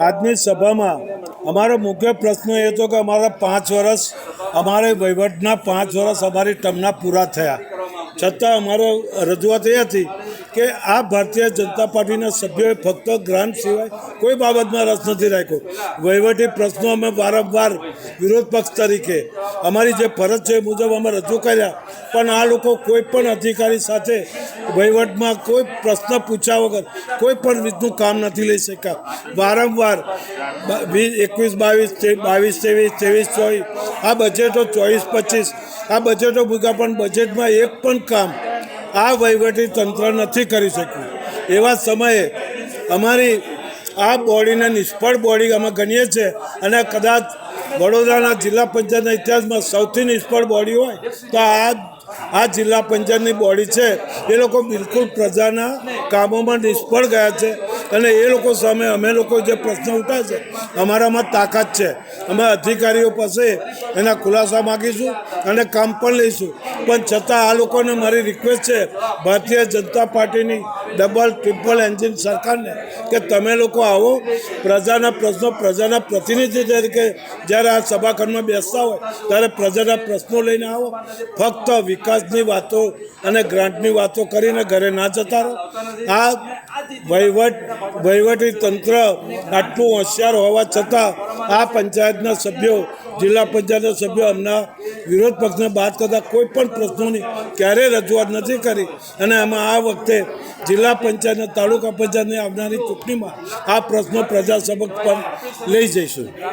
આજની સભામાં અમારો મુખ્ય પ્રશ્ન એ હતો કે અમારા પાંચ વર્ષ અમારે વહીવટના પાંચ વર્ષ અમારી ટર્મના પૂરા થયા. છતાં અમારો રજૂઆત એ હતી કે આ ભારતીય જનતા પાર્ટીના સભ્યોએ ફક્ત ગ્રાન્ટ સિવાય કોઈ બાબતમાં રસ નથી રાખ્યો. વહીવટી પ્રશ્નો અમે વારંવાર વિરોધ પક્ષ તરીકે અમારી જે ફરજ છે એ મુજબ અમે રજૂ કર્યા. પણ આ લોકો કોઈ પણ અધિકારી સાથે વહીવટમાં કોઈ પ્રશ્ન પૂછ્યા વગર કોઈ પણ રીતનું કામ નથી લઈ શક્યા. વારંવાર વીસ, એકવીસ, બાવીસ બાવીસ, ત્રેવીસ ત્રેવીસ, ચોવીસ, આ બજેટો ચોવીસ, પચીસ, આ બજેટો ભૂગા પણ બજેટમાં એક પણ કામ આ વહીવટી તંત્ર નથી કરી શક્યું. એવા સમયે અમારી આ બોડીને નિષ્ફળ બોડી અમે ગણીએ છીએ અને કદાચ વડોદરાના જિલ્લા પંચાયતના ઇતિહાસમાં સૌથી નિષ્ફળ બોડી હોય તો આ આ જિલ્લા પંચાયતની બોડી છે. એ લોકો બિલકુલ પ્રજાના કામોમાં નિષ્ફળ ગયા છે. અને એ લોકો સામે અમે લોકો જે પ્રશ્ન ઉઠાવે છે, અમારામાં તાકાત છે. અમે અધિકારીઓ પાસે એના ખુલાસા માગીશું અને કામ પણ લઈશું. પણ છતાં આ લોકોને મારી રિક્વેસ્ટ છે, ભારતીય જનતા પાર્ટીની ડબલ ટ્રિપલ એન્જિન સરકારને કે તમે લોકો આવો, પ્રજાના પ્રશ્નો પ્રજાના પ્રતિનિધિ તરીકે જ્યારે આ સભાખંડમાં બેસતા હોય, ત્યારે પ્રજાના પ્રશ્નો લઈને આવો. ફક્ત વિકાસની વાતો અને ગ્રાન્ટની વાતો કરીને ઘરે ના જતા રહો. આ વહીવટ વહીવટી તંત્ર આટલું હોશિયાર હોવા છતાં આ પંચાયતના સભ્યો, જિલ્લા પંચાયતના સભ્યો અમના વિરોધ પક્ષને બાદ કરતાં કોઈ પણ પ્રશ્નોની ક્યારેય રજૂઆત નથી કરી. અને આમાં આ વખતે જિલ્લા પંચાયતના તાલુકા પંચાયતની આવનારી ચૂંટણીમાં આ પ્રશ્નો પ્રજા સમક્ષ પણ લઈ જઈશું.